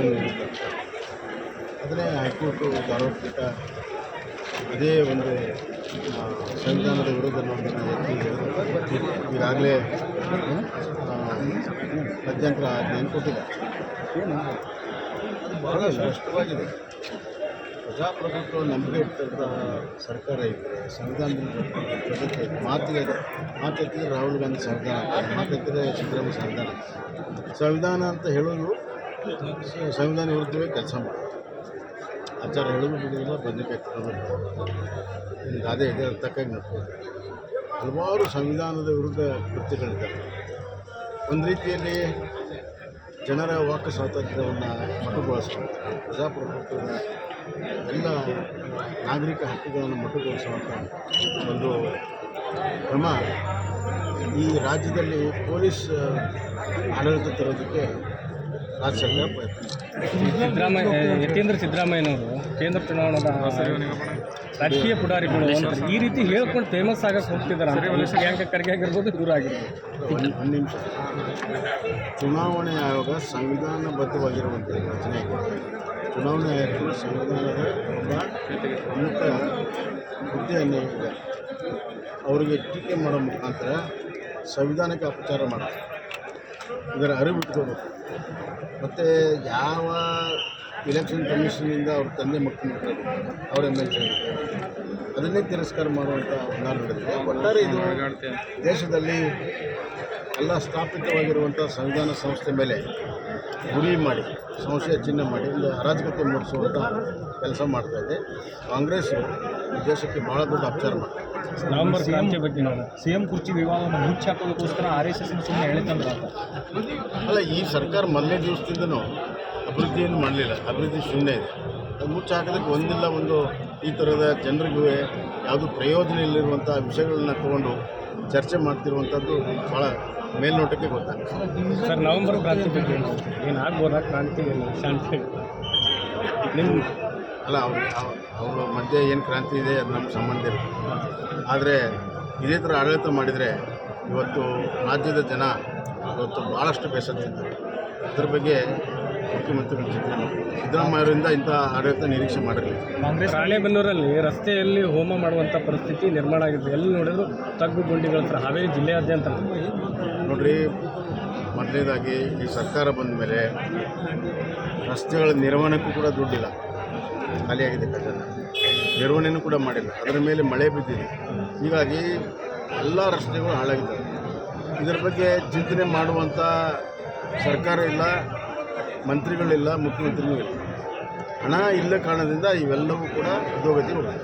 ನೀಡಿದ್ದಾರೆ ಅದನ್ನೇ ಹೈಕೋರ್ಟು ಧಾರವಾಡ ಪೀಠ ಅದೇ ಒಂದು ಸಂವಿಧಾನದ ವಿರುದ್ಧ ಈಗಾಗಲೇ ಮಧ್ಯಂತರ ಆಜ್ಞೆಯನ್ನು ಕೊಟ್ಟಿದೆ ಬಹಳ ಸ್ಪಷ್ಟವಾಗಿದೆ. ಪ್ರಜಾಪ್ರಭುತ್ವ ನಂಬಿಕೆ ಇಟ್ಟಂತಹ ಸರ್ಕಾರ ಇದ್ದರೆ ಸಂವಿಧಾನದ ಜೊತೆಗೆ ಮಾತಿಗೆ ಮಾತೆತ್ತಿದ್ರೆ ರಾಹುಲ್ ಗಾಂಧಿ ಸಂವಿಧಾನ, ಮಾತೆತ್ತಿದ್ರೆ ಸಿದ್ದರಾಮಯ್ಯ ಸಂವಿಧಾನ. ಸಂವಿಧಾನ ಅಂತ ಹೇಳೋದು ಸಂವಿಧಾನ ವಿರುದ್ಧವೇ ಕೆಲಸ ಮಾಡೋದು ಆಚಾರ ಹೇಳೋದು ಬಿಡೋದಿಲ್ಲ ಬದನೆಕಾಯಿ ಇನ್ನು ಗಾದೆ ಇದೆ ತಕ್ಕಂಗೆ ಹಲವಾರು ಸಂವಿಧಾನದ ವಿರುದ್ಧ ಕೃತ್ಯಗಳಿದ್ದಾವೆ. ಒಂದು ರೀತಿಯಲ್ಲಿ ಜನರ ವಾಕ್ ಸ್ವಾತಂತ್ರ್ಯವನ್ನು ಮಟ್ಟುಗೊಳಿಸುವಂಥ ಪ್ರಜಾಪ್ರಭುತ್ವದ ಎಲ್ಲ ನಾಗರಿಕ ಹಕ್ಕುಗಳನ್ನು ಮಟ್ಟುಗೊಳಿಸುವಂಥ ಒಂದು ಕ್ರಮ ಈ ರಾಜ್ಯದಲ್ಲಿ ಪೊಲೀಸ್ ಆಡಳಿತ ತರೋದಕ್ಕೆ ಸಿದ್ದರಾಮಯ್ಯ ಯತೀಂದ್ರ ಸಿದ್ದರಾಮಯ್ಯನವರು ಕೇಂದ್ರ ಚುನಾವಣಾ ರಾಜಕೀಯ ಪುಡಾರಿಗಳು ಅಂತ ಈ ರೀತಿ ಹೇಳ್ಕೊಂಡು ಫೇಮಸ್ ಆಗಕ್ಕೆ ಹೋಗ್ತಿದ್ದಾರೆ ಪ್ರಿಯಾಂಕ ಖರ್ಗೆ ಆಗಿರ್ಬೋದು ದೂರ ಆಗಿರ್ಬೋದು. ಒಂದು ಒಂದು ನಿಮಿಷ. ಚುನಾವಣೆ ಆಯೋಗ ಸಂವಿಧಾನಬದ್ಧವಾಗಿರುವಂಥ ರಚನೆ ಚುನಾವಣೆ ಆಯೋಗವು ಸಂವಿಧಾನದ ಒಬ್ಬ ಪ್ರಮುಖ ಹುದ್ದೆಯನ್ನು ಅವರಿಗೆ ಟೀಕೆ ಮಾಡೋ ಮುಖಾಂತರ ಸಂವಿಧಾನಕ್ಕೆ ಅಪಚಾರ ಮಾಡೋದು ಇದರ ಅರಿವು ಇಟ್ಕೋಬೇಕು. ಮತ್ತು ಯಾವ ಇಲೆಕ್ಷನ್ ಕಮಿಷನಿಂದ ಅವ್ರ ತಂದೆ ಮುಖ್ಯಮಂತ್ರಿ ಅವ್ರ ಎಂ ಎಲ್ ಸಿ ಅದನ್ನೇ ತಿರಸ್ಕಾರ ಮಾಡುವಂಥ ಹೊಂದಾಣ ನಡೆದಿದೆ. ಒಟ್ಟಾರೆ ಇದು ದೇಶದಲ್ಲಿ ಎಲ್ಲ ಸ್ಥಾಪಿತವಾಗಿರುವಂಥ ಸಂವಿಧಾನ ಸಂಸ್ಥೆ ಮೇಲೆ ಗುರಿ ಮಾಡಿ ಸಂಶಯ ಚಿಹ್ನೆ ಮಾಡಿ, ಒಂದು ಅರಾಜಕತೆ ಮೂಡಿಸುವಂಥ ಕೆಲಸ ಮಾಡ್ತಾ ಇದೆ. ಕಾಂಗ್ರೆಸ್ ದೇಶಕ್ಕೆ ಭಾಳ ದೊಡ್ಡ ಅಪಚಾರ ಮಾಡ್ತಾರೆ ನವೆಂಬರ್ ಕ್ರಾಂತಿ ಬಗ್ಗೆ ನಾವು. ಸಿ ಎಂ ಕುರ್ಚಿ ವಿವಾದವನ್ನು ಮುಚ್ಚಾಕೋದಕ್ಕೋಸ್ಕರ ಆರ್ ಎಸ್ ಎಸ್ ಸುಮ್ಮನೆ ಎಳೆತಂದ್ರ ಅಂತ. ಅಲ್ಲ ಈ ಸರ್ಕಾರ ಮೊದಲನೇ ದಿವಸದಿಂದನೂ ಅಭಿವೃದ್ಧಿಯನ್ನು ಮಾಡಲಿಲ್ಲ. ಅಭಿವೃದ್ಧಿ ಶೂನ್ಯ ಇದೆ. ಅದು ಮುಚ್ಚಿ ಹಾಕೋದಕ್ಕೆ ಒಂದಿಲ್ಲ ಒಂದು ಈ ಥರದ ಜನರಿಗೂ ಯಾವುದು ಪ್ರಯೋಜನ ಇಲ್ಲಿರುವಂಥ ವಿಷಯಗಳನ್ನ ತಗೊಂಡು ಚರ್ಚೆ ಮಾಡ್ತಿರುವಂಥದ್ದು ಭಾಳ ಮೇಲ್ನೋಟಕ್ಕೆ ಗೊತ್ತಾಗುತ್ತೆ. ಸರ್ ನವೆಂಬರ್ ಕ್ರಾಂತಿ ಬಗ್ಗೆ ಏನು ಆಗ್ಬೋದಾ ಕ್ರಾಂತಿ ಶಾಂತಿ ನಿಮ್ಮ ಅಲ್ಲ ಅವ್ರ ಅವ್ರ ಮಧ್ಯೆ ಏನು ಕ್ರಾಂತಿ ಇದೆ ಅದು ನಮ್ಗೆ ಸಂಬಂಧ ಇಲ್ಲ. ಆದರೆ ಇದೇ ಥರ ಆಡಳಿತ ಮಾಡಿದರೆ ಇವತ್ತು ರಾಜ್ಯದ ಜನ ಇವತ್ತು ಭಾಳಷ್ಟು ಬೇಸತ್ತಿದ್ದಾರೆ. ಅದ್ರ ಬಗ್ಗೆ ಮುಖ್ಯಮಂತ್ರಿಗಳು ಚಿಂತನೆ ಮಾಡಬೇಕು ಸಿದ್ದರಾಮಯ್ಯವರಿಂದ ಇಂಥ ಆಡಳಿತ ನಿರೀಕ್ಷೆ ಮಾಡಿರಲಿಲ್ಲ. ಕಾಂಗ್ರೆಸ್ ರಾಣೆಬೆನ್ನೂರಲ್ಲಿ ರಸ್ತೆಯಲ್ಲಿ ಹೋಮ ಮಾಡುವಂಥ ಪರಿಸ್ಥಿತಿ ನಿರ್ಮಾಣ ಆಗಿದೆ. ಎಲ್ಲಿ ನೋಡಿದ್ರು ತಗ್ಗು ಗುಂಡಿಗಳ ಹತ್ರ ಹಾವೇರಿ ಜಿಲ್ಲೆಯಾದ್ಯಂತ. ನೋಡ್ರಿ ಮೊದಲನೇದಾಗಿ ಈ ಸರ್ಕಾರ ಬಂದ ಮೇಲೆ ರಸ್ತೆಗಳ ನಿರ್ವಹಣೆಗೂ ಕೂಡ ದುಡ್ಡಿಲ್ಲ. ಖಾಲಿಯಾಗಿದೆ ಖಜಾನ ನಿರ್ವಹಣೆಯನ್ನು ಕೂಡ ಮಾಡಿಲ್ಲ. ಅದರ ಮೇಲೆ ಮಳೆ ಬಿದ್ದಿದೆ. ಹೀಗಾಗಿ ಎಲ್ಲ ರಸ್ತೆಗಳು ಹಾಳಾಗಿದ್ದಾವೆ. ಇದರ ಬಗ್ಗೆ ಚಿಂತನೆ ಮಾಡುವಂಥ ಸರ್ಕಾರ ಇಲ್ಲ ಮಂತ್ರಿಗಳಿಲ್ಲ ಮುಖ್ಯಮಂತ್ರಿನೂ ಇಲ್ಲ. ಹಣ ಇಲ್ಲ ಕಾರಣದಿಂದ ಇವೆಲ್ಲವೂ ಕೂಡ ಅಧೋಗತಿ ಹೋಗಿದೆ.